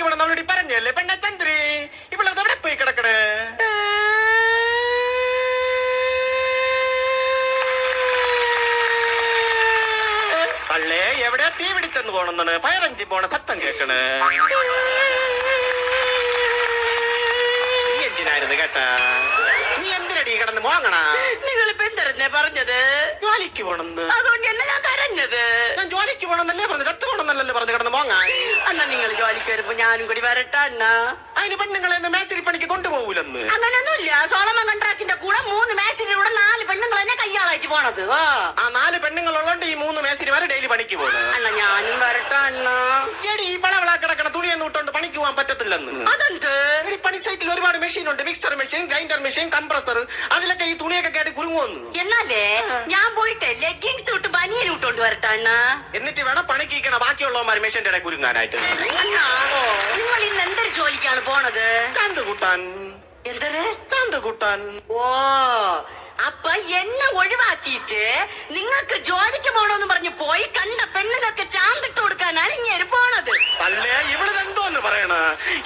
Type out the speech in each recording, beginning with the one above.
ജോലിക്ക് അവളോട് പറഞ്ഞല്ലേ പെണ്ണ ചന്ദ്രി? ഇവളത് അവിടെ പോയി കിടക്കണേ? പള്ളേ എവിടെ തീ പിടിച്ചെന്ന് പോണെന്നാണ് പയറഞ്ചി പോണ സത്തം കേക്കണ്. എന്തിനായിരുന്നു കേട്ടാ? നീ എന്തിനടി കിടന്ന് മോങ്ങണ? നിങ്ങളിപ്പോ എന്തരന്നെ പറഞ്ഞത്? ജോലിക്ക് പോണെന്ന്. അതുകൊണ്ട് എന്നെ കരഞ്ഞത് ഞാൻ ജോലിക്ക് പോണെന്നല്ലേ പറഞ്ഞു ചത്തു പോണെന്നല്ലേ പറഞ്ഞു കിടന്ന് പോങ്ങാ അണ്ണ നിങ്ങൾ ജോലിക്ക് വരുമ്പോ ഞാനും കൂടി വരട്ടെ അണ്ണ. അതിന് പെണ്ണുങ്ങളെ മേശരി പണിക്ക് കൊണ്ടുപോകൂലെന്ന് അങ്ങനൊന്നുമില്ല. സോളമൻ കൺട്രാക്ടിന്റെ കൂടെ മൂന്ന് മാച്ചിലൂടെ നാല് പെണ്ണുങ്ങൾ തന്നെ കയ്യാളായിട്ട് പോണത്. ആ ആ നാല് പെണ്ണുങ്ങളുള്ളോണ്ട് ഈ മൂന്ന് മേശരിമാര് ഡെയിലി പണിക്ക് പോകുന്നത് അണ്ണ ഞാനും വരട്ടെ അണ്ണ. എടി ഈ പളവളാ കിടക്കണ ഇട്ടോണ്ട് പണിക്ക് പോകാൻ പറ്റത്തില്ലെന്ന്. അതുണ്ട് എടി പണി സൈറ്റിൽ ഒരുപാട് മെഷീൻ ഉണ്ട്. Mixer machine grinder machine compressor അതിലൊക്കെ ഈ തുണിയൊക്കെ കേട്ടി കുരുങ്ങുവന്ന് എന്നാലേ ഞാൻ പോയിട്ട് ലെഗിങ്സ് ഇട്ട് ബനിയൻ ഇട്ടോണ്ട് വരട്ടാണ് എന്നിട്ട് വേണം പണിക്ക് ഇരിക്കണ ബാക്കിയുള്ളവന്മാർ മെഷീന്റെ ഇടയിൽ കുരുങ്ങാനായിട്ട് നിങ്ങൾ ഇന്ന് എന്തൊരു ജോലിക്കാണ് പോണത്? കണ്ടുകൂട്ടാൻ കൂട്ടാൻ എന്തര്? ചാന്ത് കൂട്ടാൻ ഓ അപ്പൊ എന്നെ ഒഴിവാക്കിയിട്ട് നിങ്ങൾക്ക് ജോലിക്ക് പോണോന്ന് പറഞ്ഞു പോയി കണ്ട പെണ്ണുങ്ങൾക്ക് ചാന്തിട്ട് കൊടുക്കാനാണ് ഇങ്ങനെ പോണത് അല്ലേ ഇവൾ എന്തോന്ന് പറയണ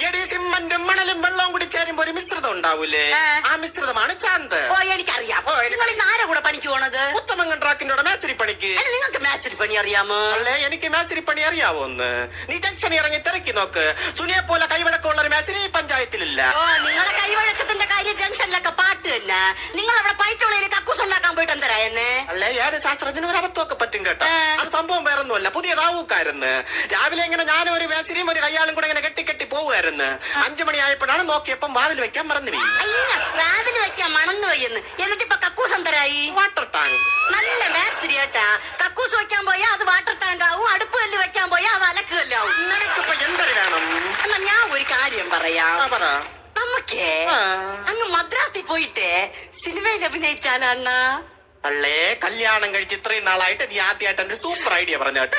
എടി സിമ്മന്റും മണലും വെള്ളവും കൂടി ചേരുമ്പോ ഒരു മിശ്രിതം ഉണ്ടാവൂലേ? ആ. മിശ്രിതമാണ് ചാന്ത്. ഓ എനിക്കറിയാം. നിങ്ങൾ ഇന്ന് ആരെ കൂടെ പണിക്ക് പോണത്? ഉത്തമങ്ങൻ ട്രാക്കിന്റെ മേസരി പണിക്ക്? നിങ്ങൾക്ക് മേസരി പണി അറിയാമോ? അല്ലേ എനിക്ക് മേസരി പണി അറിയാവോ ഒന്ന്? നീ ജംഗ്ഷൻ ഇറങ്ങി തിരക്കി നോക്ക്. സുനിയെ പോലെ കൈവഴക്കമുള്ള ഒരു മേസരി പഞ്ചായത്തിലില്ല. ഓ നിങ്ങളെ കൈവഴക്കത്തിന്റെ കാര്യം ജംഗ്ഷനിലൊക്കെ പാട്ട് തന്നെ. നിങ്ങൾ അവിടെ പൈറ്റുള്ളിൽ കക്കൂസ് ഉണ്ടാക്കാൻ പോയിട്ട് എന്തരാ എന്നെ? അല്ലേ ഏത് ശാസ്ത്രജ്ഞനും ഒരു അബദ്ധമൊക്കെ പറ്റും കേട്ടോ. അത് സംഭവം വേറൊന്നുമല്ല. പുതിയ താവൂക്കായിരുന്നു രാവിലെ ഇങ്ങനെ ഞാനും ഒരു മേസരിയും ഒരു കയ്യാളും കൂടെ ഇങ്ങനെ കെട്ടി കെട്ടി പോവുമായിരുന്നു അഞ്ചു മണിയായപ്പോഴാണ് നോക്കിയപ്പം വാതിൽ വെക്കാൻ മറന്നു വാതിൽ വെക്കാൻ മണന്നു വയ്യെന്ന് എന്നിട്ട് ഇപ്പൊ കക്കൂസ് എന്തരായി? വാട്ടർ ടാങ്ക് നല്ല മേസ്ത്രി കേട്ടാ കക്കൂസ് വെക്കാൻ പോയാ അത് വാട്ടർ ടാങ്ക് ആവും അടുപ്പ് കല്ല് വെക്കാൻ പോയാ അത് അലക്ക് കല്ലാവും. നിനക്കിപ്പോ എന്തൊരു വേണം? എന്നാ ഞാൻ ഒരു കാര്യം പറയാം. പറ. നമുക്കേ അങ്ങ് മദ്രാസിൽ പോയിട്ട് സിനിമയിൽ അഭിനയിച്ചാലോ അല്ലേ കല്യാണം കഴിച്ച് ഇത്രയും നാളായിട്ട് നീ ആദ്യമായിട്ട് എന്റെ സൂപ്പർ ഐഡിയ പറഞ്ഞു കേട്ടോ.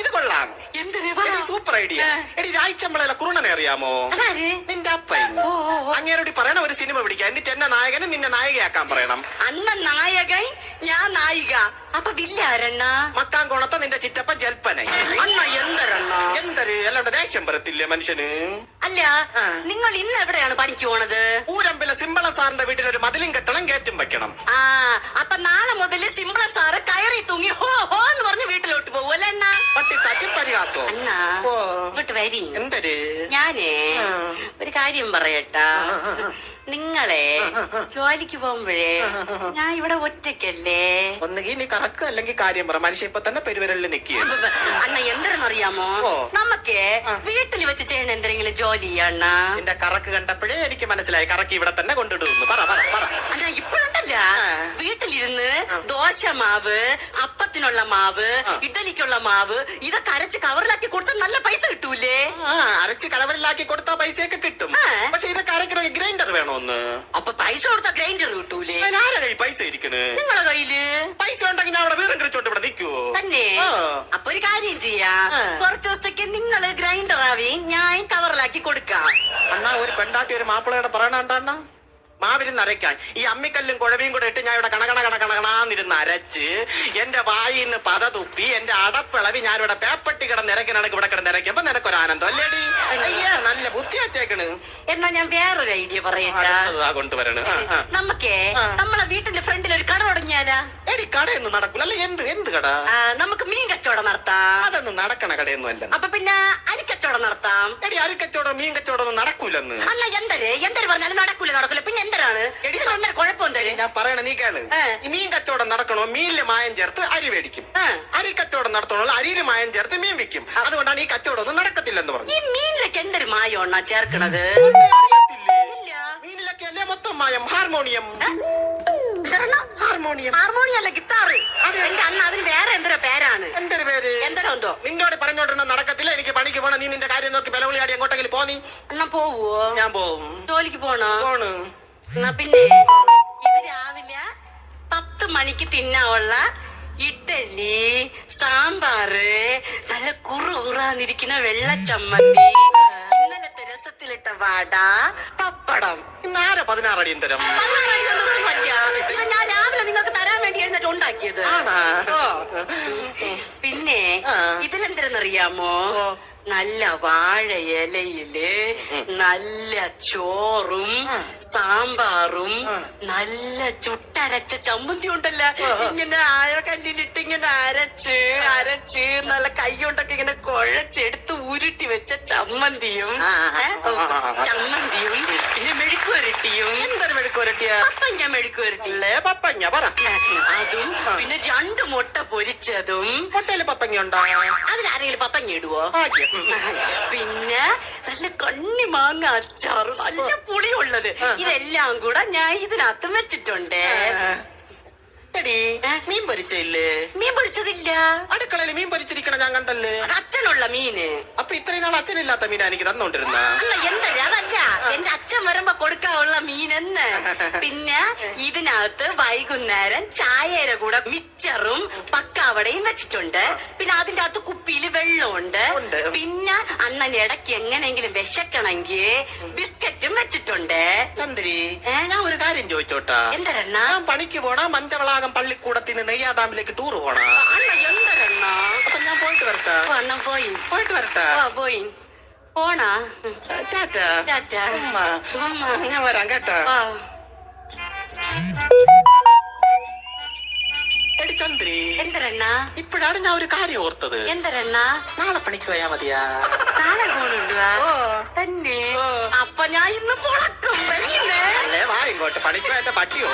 ഇത് കൊള്ളാം. എടി സൂപ്പർ ഐഡിയ എടി രാഴ്ചമ്പളയിലെ കുറുണനെ അറിയാമോ? നിന്റെ അപ്പ. അങ്ങേരോട് പറയണ ഒരു സിനിമ പിടിക്കാൻ എന്നിട്ട് എന്നെ നായകനെ നിന്നെ നായികയാക്കാൻ പറയണം. അന്ന നായകൻ ഞാൻ നായിക. അപ്പൊ വില്ല മക്കാങ്കോണത്തെ നിന്റെ ചിറ്റപ്പ ജൽപ്പന. അണ്ണ എന്തരണ്ണ ദേഷ്യം വരത്തില്ലേ മനുഷ്യന്? അല്ല നിങ്ങൾ ഇന്ന് എവിടെയാണ് പണിക്ക് പോണത്? ഊരമ്പിലെ സിംബള സാറിന്റെ വീട്ടിൽ ഒരു മതിലും കെട്ടണം കയറ്റും വെക്കണം. ആ അപ്പൊ നാളെ മുതൽ സിംബള സാറ് കയറി തൂങ്ങി ഹോ ഹോ എന്ന് പറഞ്ഞ് വീട്ടിലോട്ട് പോവല്ലേ അണ്ണ? പരിഹാസോ. ഇങ്ങോട്ട് വരി. എന്തൊരു? ഞാനേ ഒരു കാര്യം പറയട്ടാ. നിങ്ങളെ ജോലിക്ക് പോകുമ്പോഴേ ഞാൻ ഇവിടെ ഒറ്റയ്ക്കല്ലേ? ഒന്നുകിൽ നീ കറക്ക് അല്ലെങ്കിൽ കാര്യം പറ. മനുഷ്യ ഇപ്പൊ തന്നെ പെരുവരലിൽ നിൽക്കുകയാണ്. അണ്ണ എന്തെന്നറിയാമോ. നമുക്ക് വീട്ടിൽ വെച്ച് ചെയ്യണ എന്തെങ്കിലും ജോലി അണ്ണ. നിന്റെ കറക്ക് കണ്ടപ്പോഴേ എനിക്ക് മനസ്സിലായി. കറക്ക് ഇവിടെ തന്നെ കൊണ്ടിടുന്നു പറ പറ പറ. അണ്ണ ഇപ്പോഴുണ്ടല്ല. വീട്ടിലിരുന്ന് ദോശ മാവ് അപ്പത്തിനുള്ള മാവ്. ഇഡലിക്കുള്ള മാവ് ഇതൊക്കെ അരച്ച് കവറിലാക്കി കൊടുത്താൽ നല്ല പൈസ കിട്ടൂലേ? അരച്ച് കവറിലാക്കി കൊടുത്താൽ പൈസയൊക്കെ കിട്ടും. പക്ഷെ ഇതൊക്കെ അരക്കണമെങ്കിൽ വേണോന്ന്? അപ്പൊ പൈസ കൊടുത്ത ഗ്രൈൻഡർ കിട്ടൂലേ? ആരാ കൈ പൈസ ഇരിക്കണ്? നിങ്ങളെ കയ്യിൽ? പൈസ ഉണ്ടെങ്കിൽ ഞാൻ അവിടെ വീറും കിറിച്ചോണ്ട് ഇവിടെ നിൽക്കുവോ? തന്നെ. ആ. അപ്പൊ ഒരു കാര്യം ചെയ്യാം. ആ. കുറച്ച് ദിവസത്തേക്ക് നിങ്ങൾ ഗ്രൈൻഡർ ആവി ഞാൻ കവറിലാക്കി കൊടുക്കാം. അണ്ണാ ഒരു പെണ്ടാട്ടി ഒരു മാപ്പിളയുടെ പറയണ അണ്ണ? മാവിരുന്ന് അരയ്ക്കാൻ ഈ അമ്മിക്കല്ലും കുഴവിയും കൂടെ ഇട്ട് ഞാൻ ഇവിടെ കണകണ കണ കണകണാന്നിരുന്ന് അരച്ച് എന്റെ വായിൽ നിന്ന് പത തുപ്പി എന്റെ അടപ്പിളവി ഞാൻ ഇവിടെ പേപ്പട്ടി കിടന്ന് ഇറക്കിനാണ് ഇവിടെ കിടന്ന് ഇറക്കിയപ്പോ നിനക്കൊരു ആനന്ദം അല്ലേടി? അയ്യാ നല്ല ബുദ്ധി വെച്ചേക്കണ് എന്നാ ഞാൻ വേറൊരു ഐഡിയ അടുത്തതാ കൊണ്ടുവരണ. നമുക്കേ. നമ്മളെ വീട്ടിന്റെ ഫ്രണ്ടിൽ ഒരു കട തുടങ്ങിയാലാ? എടി കടയൊന്നും നടക്കൂല. അല്ല എന്ത് എന്ത് കട? നമുക്ക് മീൻ കച്ചവടം നടത്താം. അതൊന്നും നടക്കണ കടയൊന്നും അല്ല. അപ്പൊ പിന്നെ അരിക്കച്ചവടം നടത്താം. എടി അരിക്കച്ചവടം മീൻ കച്ചവടം ഒന്നും നടക്കൂലെന്ന്. അല്ല എന്തര്? എന്തര് പറഞ്ഞാലും നടക്കൂല നടക്കൂല. പിന്നെ എന്തരാണ് ഇതിന് ഒന്നര കുഴപ്പം ഞാൻ പറയണ നീ കേൾ. ഈ മീൻ കച്ചവടം നടക്കണോ? മീനിൽ മായം ചേർത്ത് അരി മേടിക്കും. അരി കച്ചവടം നടത്തണോ അരിയിൽ മായം ചേർത്ത് മീൻ വിൽക്കും. അതുകൊണ്ടാണ് ഈ കച്ചവടം ഒന്നും നടക്കത്തില്ലെന്ന് പറഞ്ഞു ഈ മീനിലൊക്കെ എന്തൊരു മായോണ്ണാ ചേർക്കണത്? മീനിലൊക്കെ അല്ലേ മൊത്തം മായം? ഹാർമോണിയം? ഹാർമോണിയം. ഹാർമോണിയം അല്ല ഗിത്താറ്. എന്റെ അണ്ണ അതിന് വേറെ എന്തൊരു പേരാണ്. എന്തൊരു പേര്? എന്തരോ ഉണ്ടോ? നിന്നോട് പറഞ്ഞോണ്ടിരുന്ന നടക്കത്തില്ല. എനിക്ക് പണിക്ക് പോണം. നീ നിന്റെ കാര്യം നോക്കി ബലവിളിയാടി എങ്ങോട്ടെങ്കിലും പോന്നി അണ്ണ പോവോ ഞാൻ പോവും. ജോലിക്ക് പോണോ? പോണ്. എന്നാ പിന്നെ ഇത് രാവിലെ പത്ത് മണിക്ക് തിന്നാവുള്ള ഇഡ്ഡലി സാമ്പാറ് നല്ല കുറു കുറാന്നിരിക്കുന്ന വെള്ളച്ചമ്മന്തി ഇന്നലത്തെ രസത്തിലിട്ട വട പപ്പടം ഇന്നാരെ പതിനാറടി വയ്യ. ഇത് ഞാൻ രാവിലെ നിങ്ങൾക്ക് തരാൻ വേണ്ടി എഴുന്നേറ്റ് ഉണ്ടാക്കിയത്? പിന്നെ ഓ. നല്ല വാഴ ഇലയിൽ നല്ല ചോറും സാമ്പാറും നല്ല ചുട്ടരച്ച ചമ്മന്തി ഉണ്ടല്ലോ. ഇങ്ങനെ ആയ കല്ലിലിട്ട് ഇങ്ങനെ അരച്ച് അരച്ച് നല്ല കൈ കൊണ്ടൊക്കെ ഇങ്ങനെ കുഴച്ചെടുത്ത് ഉരുട്ടി വെച്ച ചമ്മന്തിയും. ചമ്മന്തിയും പിന്നെ മെഴുക്കുരട്ടിയും എന്തൊരു മെഴുക്കുരട്ടിയ പപ്പഞ്ഞ മെഴുക്കുരട്ടില്ലേ പപ്പഞ്ഞ പറ. അതും പിന്നെ രണ്ട് മുട്ട പൊരിച്ചതും മുട്ടയിൽ പപ്പഞ്ഞ ഉണ്ടോ അതിലാരെങ്കിലും പപ്പഞ്ഞ ഇടുവോ? ഭാഗ്യം പിന്നെ നല്ല കണ്ണി മാങ്ങ അച്ചാറ് നല്ല പുളിയുള്ളത്. ഇതെല്ലാം കൂടെ ഞാൻ ഇതിനകത്ത് വെച്ചിട്ടുണ്ട്. എടി മീൻ പൊരിച്ചില്ലേ മീൻ പൊരിച്ചതില്ല. അടുക്കളയിൽ മീൻ പൊരിച്ചിരിക്കണ ഞാൻ കണ്ടല്ലേ? അച്ഛനുള്ള മീന്. അപ്പൊ ഇത്രയും നാൾ അച്ഛനില്ലാത്ത മീനാ എനിക്ക് തന്നോണ്ടിരുന്ന? എന്തല്ല അതല്ല. എന്റെ അച്ഛൻ വരുമ്പോ മീനെന്ന് പിന്നെ ഇതിനകത്ത് വൈകുന്നേരം ചായയുടെ കൂടെ മിച്ചറും പക്കാവടയും വെച്ചിട്ടുണ്ട്. പിന്നെ അതിന്റെ അകത്ത് കുപ്പിയിൽ വെള്ളമുണ്ട്. പിന്നെ അണ്ണൻ ഇടയ്ക്ക് എങ്ങനെയെങ്കിലും വിശക്കണമെങ്കിൽ ബിസ്ക്കറ്റും വെച്ചിട്ടുണ്ട്. ചന്ദ്രി ഞാൻ ഒരു കാര്യം ചോദിച്ചോട്ടാ. എന്തരണ്ണ? ഞാൻ പണിക്ക് പോണ മഞ്ചവളാകം പള്ളിക്കൂടത്തിന് നെയ്യാദാമിലേക്ക് ടൂർ പോണ. അണ്ണ എന്തരണ്ണ? അപ്പൊ ഞാൻ പോയിട്ട് വരട്ടെ. അണ്ണൻ പോയി. പോയിട്ട് വരട്ടെ. പോയി. പോണാ ടാറ്റ ടാറ്റ. ഉമ്മ. ഉമ്മ. ഞാൻ വരാം കേട്ടാ ആ എടി ചന്ദ്രി എന്തരണ്ണ ഇപ്പോഴാണ് ഞാൻ ഒരു കാര്യം ഓർത്തത് എന്തരണ്ണ നാളെ പണിക്ക് പോയാ മതിയാ നാളെ പോണുണ്ടുവാ ഓ. തന്നെ ഓ. അപ്പൊ ഞാൻ ഇന്ന് പൊളക്കും വരുന്നേ അല്ലേ വാ ഇങ്ങോട്ട് പണിക്ക് പോയ എന്റെ പട്ടിയോ